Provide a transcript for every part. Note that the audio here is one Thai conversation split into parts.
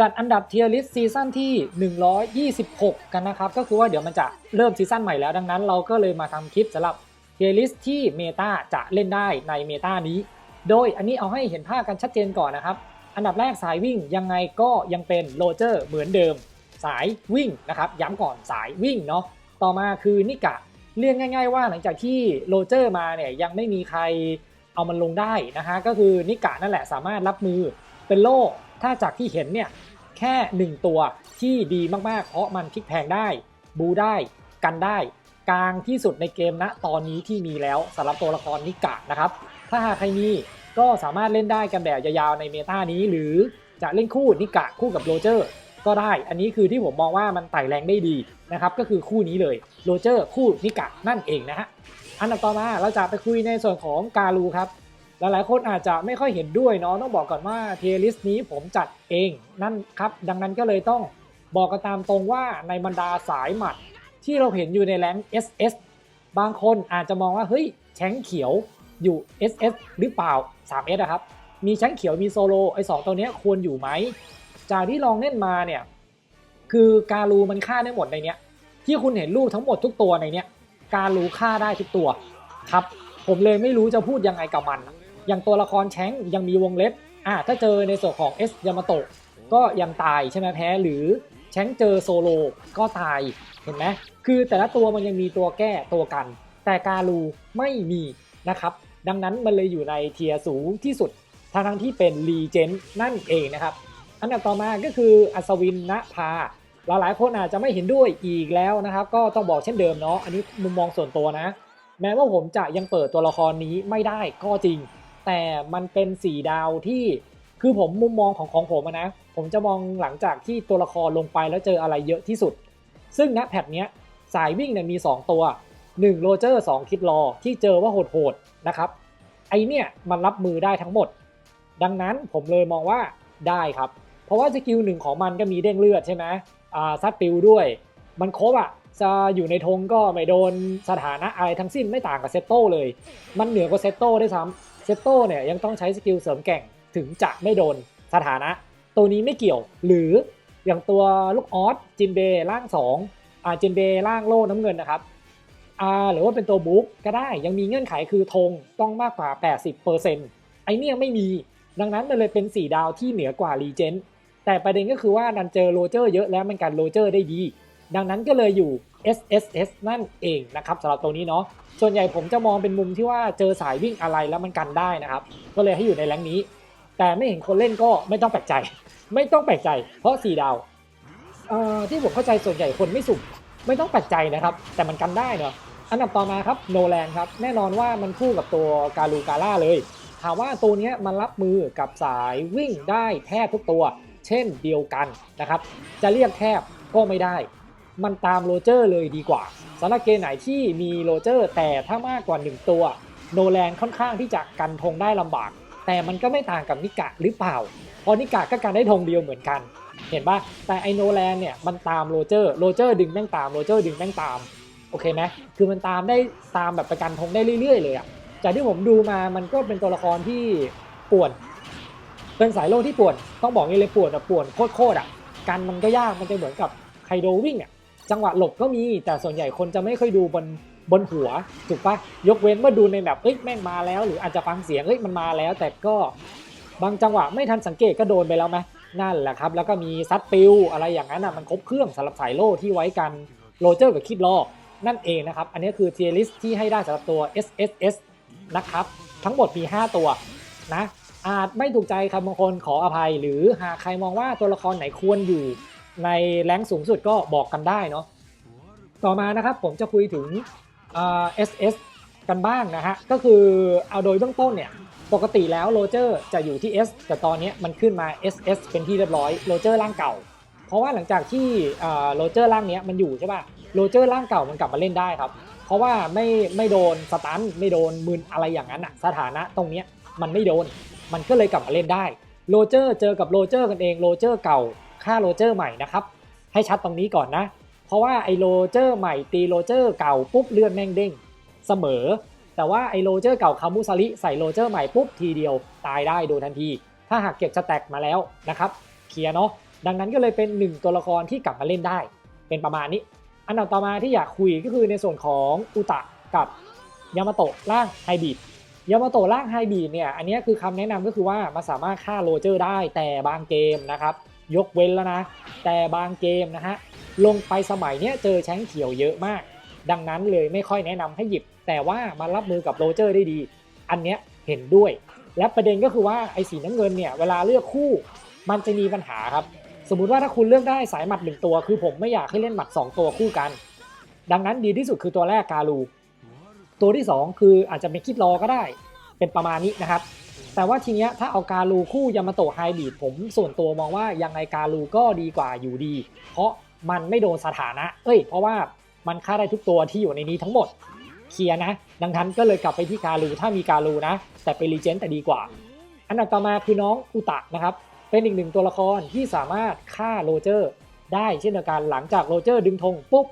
จัดอันดับเทียร์ลิสซีซั่นที่ 126 กันนะครับ ก็คือว่าเดี๋ยวมันจะเริ่มซีซั่นใหม่แล้ว ดังนั้นเราก็เลยมาทำคลิปสำหรับเทียร์ลิสที่เมตาจะเล่นได้ในเมตานี้ โดยอันนี้เอาให้เห็นภาพกันชัดเจนก่อนนะครับ อันดับแรกสายวิ่งยังไงก็ยังเป็นโรเจอร์เหมือนเดิม สายวิ่งนะครับ ย้ำก่อนสายวิ่งเนาะต่อมาคือนิกะเรียกง่าย ๆ ว่าหลังจากที่โรเจอร์มาเนี่ยยังไม่มีใครเอามันลงได้นะฮะก็คือนิกะนั่นแหละสามารถรับมือเป็นโล่ ถ้าจากที่เห็นเนี่ยแค่ 1 ตัวที่ดีมากๆ เพราะมันพลิกแพงได้ บูได้กันได้ กลางที่สุดในเกมณตอนนี้ที่มีแล้วสำหรับตัวละครนิกะนะครับ ถ้าหากใครมีก็สามารถเล่นได้กันแบบยาวๆในเมตานี้หรือจะเล่นคู่นิกะคู่กับโรเจอร์ก็ได้ อันนี้คือที่ผมมองว่ามันไต่แรงได้ดีนะครับก็คือคู่นี้เลยโรเจอร์คู่นิกะนั่นเองนะฮะอันดับต่อมาเราจะไปคุยในส่วนของการูครับ หลายๆคนอาจจะไม่ค่อยเห็นด้วยเนาะต้องบอกก่อนว่าเทลิสต์นี้ผมจัดเองนั่นครับดังนั้นก็เลยต้องบอกกันตามตรงว่าในบรรดาสายหมัด ที่เราเห็นอยู่ในแรง SS บางคนอาจจะมองว่าเฮ้ยแชงเขียวอยู่ SS หรือเปล่า 3S อะครับ มีแชงเขียวมีโซโลไอ้สองตัวนี้ควรอยู่ไหม จากที่ลองเล่นมาเนี่ย คือการูมันฆ่าได้หมดในเนี้ย ที่คุณเห็นรูปทั้งหมดทุกตัวในเนี้ย การูฆ่าได้ทุกตัวครับ ผมเลยไม่รู้จะพูดยังไงกับมัน อย่างตัวละครแชงยังมีวงเล็บอ่าถ้าเจอในส่วนของ S ยามาโตะก็ยังตายใช่ไหมแพ้หรือแชงเจอโซโลก็ตายเห็นไหมคือแต่ละตัวมันยังมีตัวแก้ตัวกัน แต่การูไม่มีนะครับ ดังนั้นมันเลยอยู่ในเทียร์สูงที่สุดทางทั้งที่เป็นรีเจนนั่นเองนะครับ อันดับต่อมาก็คืออัศวินณภาหลายๆคนอาจจะไม่เห็นด้วยอีกแล้วนะครับ ก็ต้องบอกเช่นเดิมเนาะอันนี้มุมมองส่วนตัวนะ แม้ว่าผมจะยังเปิดตัวละครนี้ไม่ได้ก็จริง แต่มันเป็น4ดาวที่คือผมมุมมองของของผมนะ ผมจะมองหลังจากที่ตัวละครลงไปแล้วเจออะไรเยอะที่สุด ซึ่งณแพทเนี้ยสายวิ่งเนี่ยมี 2 ตัว 1 โรเจอร์ 2 คิดรอที่เจอว่าโหดๆนะครับ ไอเนี่ยมันรับมือได้ทั้งหมด ดังนั้นผมเลยมองว่าได้ครับ เพราะว่าสกิลหนึ่งของมันก็มีเด้งเลือดใช่ไหมอ่าซัดปิวด้วย มันครบอะ จะอยู่ในธงก็ไม่โดนสถานะอะไรทั้งสิ้นไม่ต่างกับเซตโต้เลย มันเหนือกว่าเซตโต้ด้วยซ้ำเซตโต้เนี่ยยังต้องใช้สกิลเสริมแก่งถึงจะไม่โดนสถานะ ตัวนี้ไม่เกี่ยว หรืออย่างตัวลูกออสจินเบร่าง2อ่าจินเบร่างโล่น้ำเงินนะครับอ่าหรือว่าเป็นตัวบุ๊กก็ได้ยังมีเงื่อนไขคือธงต้องมากกว่า 80%ไอเนี่ยไม่มีดังนั้นมันเลยเป็น 4 ดาวที่เหนือกว่ารีเจนแต่ประเด็นก็คือว่าดันเจอโรเจอร์เยอะแล้วมันกันโรเจอร์ได้ดี ดังนั้นก็เลยอยู่ SSS นั่นเองนะครับสำหรับตัวนี้เนาะส่วนใหญ่ผมจะมองเป็นมุมที่ว่าเจอสายวิ่งอะไรแล้วมันกันได้นะครับ ก็เลยให้อยู่ในแรงนี้ แต่ไม่เห็นคนเล่นก็ไม่ต้องแปลกใจ ไม่ต้องแปลกใจ เพราะ4ดาวที่ผมเข้าใจส่วนใหญ่คนไม่สุ่มไม่ต้องแปลกใจนะครับ แต่มันกันได้เนาะอันดับต่อมาครับโนแลนครับแน่นอนว่ามันคู่กับตัวกาลูกาล่าเลยถามว่าตัวนี้มันรับมือกับสายวิ่งได้แทบทุกตัว เช่นเดียวกันนะครับ จะเรียกแทบก็ไม่ได้ มันตามโรเจอร์เลยดีกว่าสำหรับเกมไหนที่มีโรเจอร์ แต่ถ้ามากกว่า 1 ตัว โนแลนค่อนข้างที่จะกันธงได้ลำบาก แต่มันก็ไม่ต่างกับนิกะหรือเปล่า เพราะนิกะก็กันได้ธงเดียวเหมือนกัน เห็นปะแต่ไอโนแลนเนี่ยมันตามโรเจอร์โรเจอร์ดึงแม่งตามโรเจอร์ดึงแม่งตามโอเคไหมคือมันตามได้ตามแบบประกันธงได้เรื่อยๆเลยอะจากที่ผมดูมามันก็เป็นตัวละครที่ป่วนเป็นสายโลกที่ป่วน ต้องบอกงี้เลยป่วนแบบป่วนโคตรๆอะกันมันก็ยาก มันจะเหมือนกับไคโดวิ่งอะ จังหวะหลบก็มีแต่ส่วนใหญ่คนจะไม่ค่อยดูบนบนหัวถูกปะยกเว้นเมื่อดูในแบบเอ้ยแม่งมาแล้ว หรืออาจจะฟังเสียงเอ้ยมันมาแล้ว แต่ก็บางจังหวะไม่ทันสังเกตก็โดนไปแล้วไหมนั่นแหละครับ แล้วก็มีซัดปิวอะไรอย่างนั้นอะมันครบเครื่องสำหรับสายโล่ที่ไว้กันโรเจอร์กับคิดลอนั่นเองนะครับ อันนี้คือเทียริสที่ให้ได้สำหรับตัว SSS นะครับ ทั้งหมดมี 5 ตัวนะอาจไม่ถูกใจครับบางคนขออภัย หรือหากใครมองว่าตัวละครไหนควรอยู่ ในแรงสูงสุดก็บอกกันได้เนาะต่อมานะครับผมจะคุยถึงเอ่า SS กันบ้างนะฮะ ก็คือเอาโดยเบื้องต้นเนี่ย ปกติแล้วโรเจอร์จะอยู่ที่ S แต่ตอนนี้มันขึ้นมา SS เป็นที่เรียบร้อยโรเจอร์ร่างเก่า เพราะว่าหลังจากที่โรเจอร์ร่างเนี้ยมันอยู่ใช่ป่ะโรเจอร์ร่างเก่ามันกลับมาเล่นได้ครับ เพราะว่าไม่ไม่โดนสตันไม่โดนมืนอะไรอย่างนั้นอะสถานะตรงเนี้ยมันไม่โดน มันก็เลยกลับมาเล่นได้โรเจอร์เจอกับโรเจอร์กันเองโรเจอร์เก่า ฆ่าโรเจอร์ใหม่นะครับ ให้ชัดตรงนี้ก่อนนะ เพราะว่าไอโรเจอร์ใหม่ตีโรเจอร์เก่าปุ๊บเลื่อนแม่งเด้งเสมอ แต่ว่าไอโรเจอร์เก่าคามุซาริใส่โรเจอร์ใหม่ปุ๊บทีเดียวตายได้โดยทันที ถ้าหากเก็บสแต็กมาแล้วนะครับเคลียร์เนาะดังนั้นก็เลยเป็นหนึ่งตัวละครที่กลับมาเล่นได้ เป็นประมาณนี้ อันดับต่อมาที่อยากคุยก็คือในส่วนของอุตะกับยามาโตะร่างไฮบริดยามาโตะร่างไฮบริดเนี่ยอันนี้คือคำแนะนำก็คือว่ามันสามารถฆ่าโรเจอร์ได้แต่บางเกมนะครับ ยกเว้นแล้วนะ แต่บางเกมนะฮะลงไปสมัยเนี้ยเจอแชงเขียวเยอะมาก ดังนั้นเลยไม่ค่อยแนะนำให้หยิบ แต่ว่ามารับมือกับโรเจอร์ได้ดี อันเนี้ยเห็นด้วย และประเด็นก็คือว่าไอ้สีน้ำเงินเนี่ยเวลาเลือกคู่มันจะมีปัญหาครับ สมมุติว่าถ้าคุณเลือกได้สายหมัดหนึ่งตัว คือผมไม่อยากให้เล่นหมัด 2 ตัวคู่กัน ดังนั้นดีที่สุดคือตัวแรกกาลู ตัวที่ 2 คืออาจจะเป็นคิดรอก็ได้ เป็นประมาณนี้นะครับ แต่ว่าทีเนี้ยถ้าเอากาลูคู่ยามาโตะไฮบริดผมส่วนตัวมองว่ายังไงกาลูก็ดีกว่าอยู่ดี เพราะมันไม่โดนสถานะ เอ้ย เพราะว่ามันฆ่าได้ทุกตัวที่อยู่ในนี้ทั้งหมด เคลียร์นะ ดังนั้นก็เลยกลับไปที่กาลูถ้ามีกาลูนะ แต่เป็นรีเจนต์แต่ดีกว่า อันดับต่อมาคือน้องอุตะนะครับ เป็นอีกหนึ่งตัวละครที่สามารถฆ่าโรเจอร์ได้เช่นเดียวกันหลังจากโรเจอร์ดึงธงปุ๊บ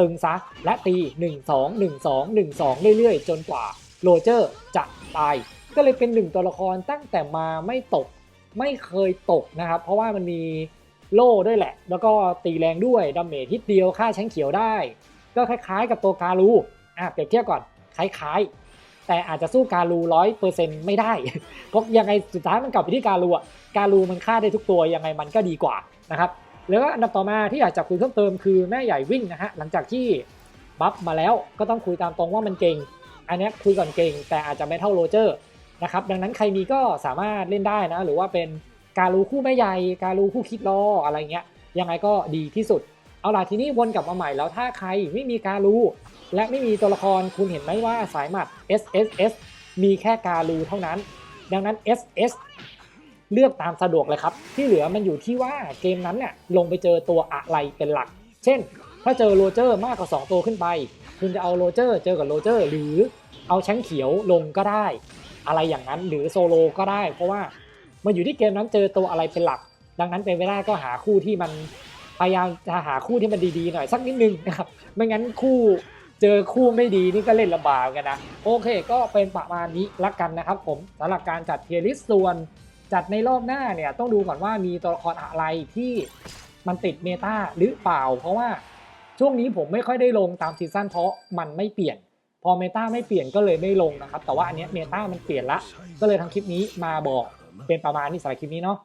ตึงซะและตี 1 2 1 2 1 2 เรื่อยๆ จนกว่าโรเจอร์จะตาย ก็เลยเป็นหนึ่งตัวละครตั้งแต่มาไม่ตกไม่เคยตกนะครับ เพราะว่ามันมีโล่ด้วยแหละ แล้วก็ตีแรงด้วยดาเมจทิดเดียวฆ่าแชงเขียวได้ ก็คล้ายๆ กับตัวการูอะเปรียบเทียบก่อนคล้ายๆ แต่อาจจะสู้การูร้อยเปอร์เซ็นต์ไม่ได้เพราะยังไงสุดท้ายมันกลับไปที่การูอะการูมันฆ่าได้ทุกตัวยังไงมันก็ดีกว่านะครับแล้วก็อันดับต่อมาที่อยากจะคุยเพิ่มเติมคือแม่ใหญ่วิ่งนะฮะหลังจากที่บัฟมาแล้วก็ต้องคุยตามตรงว่ามันเก่ง อันนี้คุยก่อนเก่ง แต่อาจจะไม่เท่าโรเจอร์ นะครับดังนั้นใครมีก็สามารถเล่นได้นะ หรือว่าเป็นการูคู่แม่ใหญ่การูคู่คิดรออะไรเงี้ยยังไงก็ดีที่สุด เอาล่ะทีนี้วนกลับมาใหม่แล้วถ้าใครไม่มีการูและไม่มีตัวละครคุณเห็นไหมว่าสายหมัด S S S มีแค่การูเท่านั้น ดังนั้น S S เลือกตามสะดวกเลยครับ ที่เหลือมันอยู่ที่ว่าเกมนั้นเนี่ยลงไปเจอตัวอะไรเป็นหลัก เช่น ถ้าเจอโรเจอร์มากกว่า 2 ตัวขึ้นไป คุณจะเอาโรเจอร์เจอกับโรเจอร์หรือเอาแชงเขียวลงก็ได้ อะไรอย่างนั้นหรือโซโลก็ได้ เพราะว่ามันอยู่ที่เกมนั้นเจอตัวอะไรเป็นหลัก ดังนั้นเป็นไปได้ก็หาคู่ที่มันพยายามจะหาคู่ที่มันดีๆหน่อยสักนิดนึงนะครับไม่งั้นคู่เจอคู่ไม่ดีนี่ก็เล่นลำบากกันนะโอเค ก็เป็นประมาณนี้ละกันนะครับ ผมสำหรับการจัดเทียริสส่วนจัดในรอบหน้าเนี่ยต้องดูก่อนว่ามีตัวละครอะไรที่มันติดเมตาหรือเปล่า เพราะว่าช่วงนี้ผมไม่ค่อยได้ลงตามซีซั่นเพราะมันไม่เปลี่ยน พอเมตาไม่เปลี่ยนก็เลยไม่ลงนะครับ แต่ว่าอันเนี้ยเมตามันเปลี่ยนละ ก็เลยทำคลิปนี้มาบอกเป็นประมาณนี้สำหรับคลิปนี้เนาะ